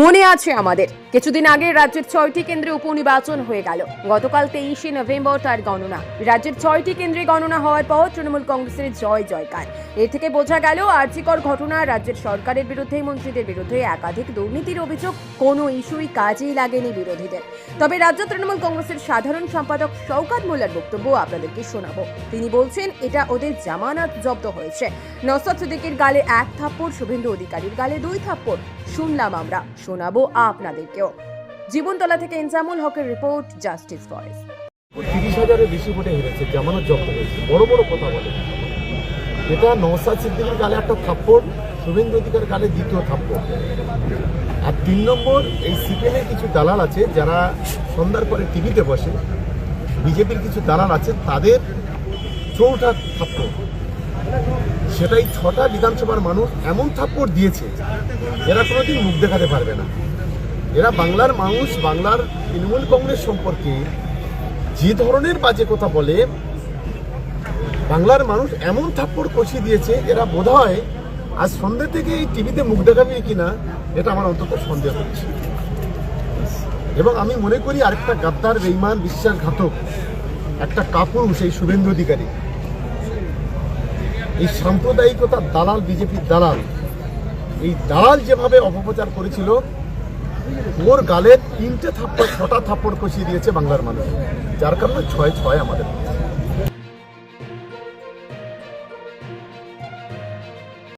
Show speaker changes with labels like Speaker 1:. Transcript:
Speaker 1: মনে আছে আমাদের। কিছুদিন আগে রাজ্যের ছয়টি কেন্দ্রে উপনির্বাচন হয়ে গেল। গতকাল তেইশে নভেম্বর তার গণনা। রাজ্যের ছয়টি কেন্দ্রে গণনা হওয়ার পর তৃণমূল কংগ্রেসের জয় জয়কার। এ থেকে বোঝা গেল, আর্যিকর ঘটনা রাজ্যের সরকারের বিরুদ্ধে, মন্ত্রীদের বিরুদ্ধে একাধিক দুর্নীতির অভিযোগ কোনো ইস্যুই কাজেই লাগেনি বিরোধীদের। তবে রাজ্য তৃণমূল কংগ্রেসের সাধারণ সম্পাদক শওকাত মোল্লার বক্তব্য আপনাদেরকে শোনাবো। তিনি বলছেন, এটা ওদের জামানত জব্দ হয়েছে। নসরত সিদ্দিকের গালে এক থাপ্পড়, শুভেন্দু অধিকারীর গালে দুই থাপ্পড়। শুনলাম আমরা। শোনাবো আপনাদেরকেও। জীবনতলা থেকে ইনজামুল হকের রিপোর্ট, জাস্টিস ভয়েস
Speaker 2: তিরিশ হাজারের বেশি ভোটে হেরেছে, জামানত জব্দ হয়েছে বড় বড় কথা বলে। এটা নওসাদ সিদ্দিকের গালে একটা থাপ্পড়, শুভেন্দু অধিকার গালে দ্বিতীয় থাপ্পড়। আর তিন নম্বর, এই সিপিএমের কিছু দালাল আছে, যারা সন্ধ্যার পরে টিভিতে বসে। বিজেপির কিছু দালাল আছে, তাদের চৌঠা থাপ্পড়। সেটাই ছটা বিধানসভার মানুষ এমন থাপ্পড় দিয়েছে, এরা কোনোদিন মুখ দেখাতে পারবে না। এরা বাংলার মানুষ, বাংলার তৃণমূল কংগ্রেস সম্পর্কে যে ধরনের বাজে কথা বলে, বাংলার মানুষ এমন থাপ্পড় কষিয়ে দিয়েছে, এরা বোধ হয় আজ সন্ধ্যে থেকে এই টিভিতে মুখ দেখাবে কিনা, এটা আমার অন্তত সন্দেহ হচ্ছে। এবং আমি মনে করি আরেকটা গাদ্দার, বেইমান, বিশ্বাসঘাতক, একটা কাপুরুষ, এই শুভেন্দু অধিকারী। এই সাম্প্রদায়িকতার দালাল, বিজেপির দালাল, এই দালাল যেভাবে অপপ্রচার করেছিল, ওর গালে তিনটে থাপ্পড়, ছটা থাপ্পড় কষিয়ে দিয়েছে বাংলার মানুষ। যার কারণে ছয় ছয় আমাদের।